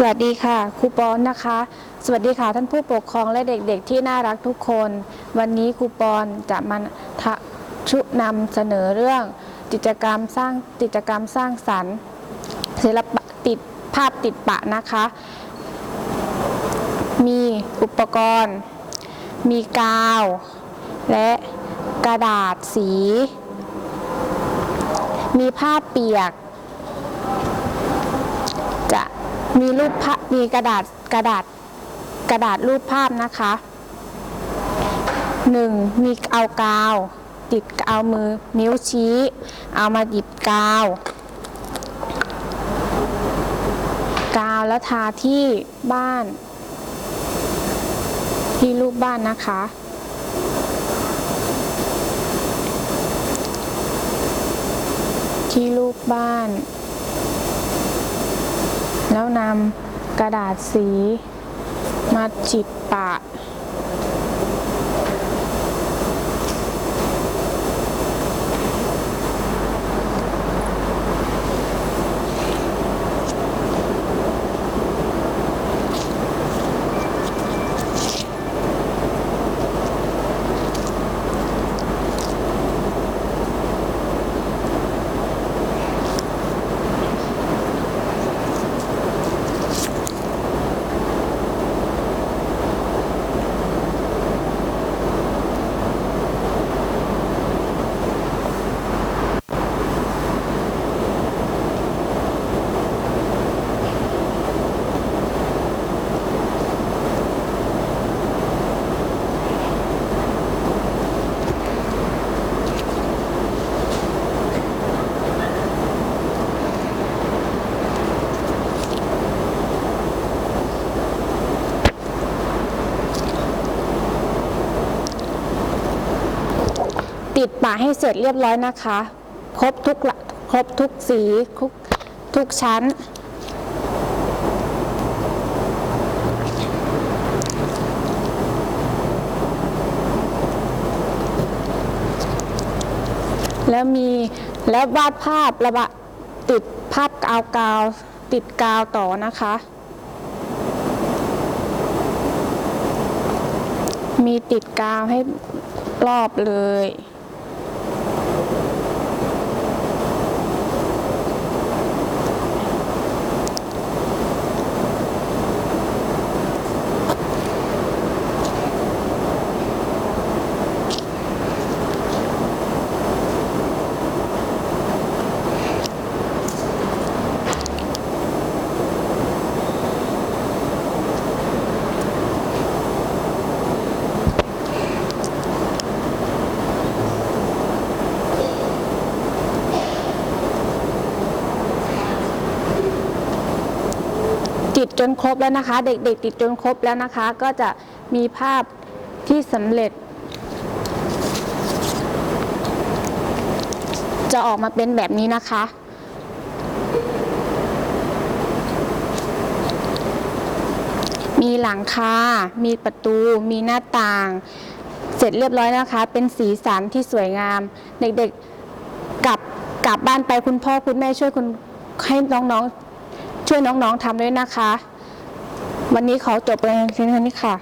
สวัสดีค่ะครูปอนนะคะ สวัสดีค่ะท่านผู้ปกครองและเด็กๆ ที่น่ารักทุกคน วันนี้ครูปอนจะมาชุนำเสนอเรื่องกิจกรรมสร้างกิจกรรมสร้างสรรค์ศิลปะติดภาพติดปะนะคะ มีอุปกรณ์ มีกาว และกระดาษสี มีผ้าเปียก จะ มีรูปภามีกระดาษกระดาษกระดาษรูปภาพนะคะหนึ่งมีเอากาว ติดเอามือนิ้วชี้ เอามาหยิบกาว กาวแล้วทาที่บ้าน ที่รูปบ้านนะคะ ที่รูปบ้าน แล้วนำกระดาษสีมาจิบปาก ติดปะให้เสร็จเรียบร้อยนะคะ ครบทุกครบทุกสีทุกทุกชั้น แล้วมีแล้ววาดภาพระบะติดภาพกาวกาวติดกาวต่อนะคะ มีติดกาวให้รอบเลย ติดจนครบแล้วนะคะ เด็กๆติดจนครบแล้วนะคะ ก็จะมีภาพที่สำเร็จ จะออกมาเป็นแบบนี้นะคะ มีหลังคา มีประตู มีหน้าต่าง เสร็จเรียบร้อยนะคะ เป็นสีสันที่สวยงาม เด็กๆกลับกลับบ้านไปคุณพ่อคุณแม่ช่วยคุณให้น้องๆ ช่วยน้องๆทำด้วยนะคะ วันนี้ขอจบไปเพียงเท่านี้ค่ะ